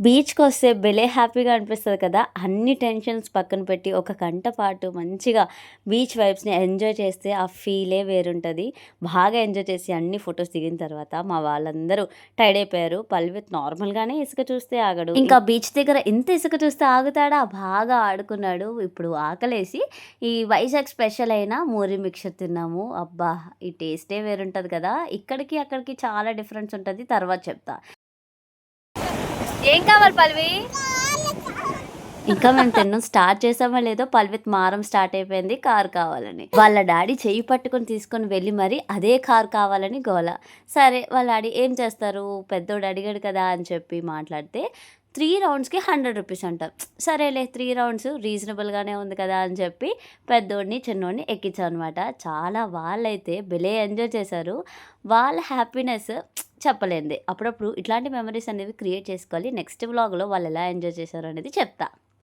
బీచ్‌కి వస్తే భలే హ్యాపీగా అనిపిస్తుంది కదా! అన్ని టెన్షన్స్ పక్కన పెట్టి ఒక గంట పాటు మంచిగా బీచ్ వైబ్స్‌ని ఎంజాయ్ చేస్తే ఆ ఫీలే వేరుంటుంది బాగా ఎంజాయ్ చేసి అన్ని ఫొటోస్ దిగిన తర్వాత మా వాళ్ళందరూ టైడ్ అయిపోయారు. పల్విత్ నార్మల్‌గానే ఇసుక చూస్తే ఆగడు. ఇంకా బీచ్ దగ్గర ఇంత ఇసుక చూస్తే ఆగుతాడా? బాగా ఆడుకున్నాడు. ఇప్పుడు ఆకలేసి ఈ వైజాగ్ స్పెషల్ అయిన మూరి మిక్చర్ తిన్నాము. అబ్బా! ఈ టేస్టే వేరుంటుంది కదా! ఇక్కడికి, అక్కడికి చాలా డిఫరెన్స్ ఉంటుంది తర్వాత చెప్తా. ఏం కావాలి పల్వి ఇంకా మేము తినడం స్టార్ట్ చేసామో లేదో పల్విత్ మారం స్టార్ట్ అయిపోయింది కార్ కావాలని. వాళ్ళ డాడీ చెయ్యి పట్టుకొని తీసుకొని వెళ్ళి మరి అదే కార్ కావాలని గోల. సరే వాళ్ళ డాడీ ఏం చేస్తారు పెద్దోడు అడిగాడు కదా అని చెప్పి మాట్లాడితే త్రీ రౌండ్స్‌కి హండ్రెడ్ రూపీస్ అంటారు సరేలే త్రీ రౌండ్స్ రీజనబుల్‌గానే ఉంది కదా అని చెప్పి పెద్దోడిని, చిన్నోడిని ఎక్కించామనమాట. చాలా వాళ్ళైతే భలే ఎంజాయ్ చేశారు. వాళ్ళ హ్యాపీనెస్ చెప్పలేంది అప్పుడప్పుడు ఇట్లాంటి మెమరీస్ అనేవి క్రియేట్ చేసుకోవాలి. నెక్స్ట్ వ్లాగ్‌లో వాళ్ళు ఎలా ఎంజాయ్ చేశారు అనేది చెప్తా.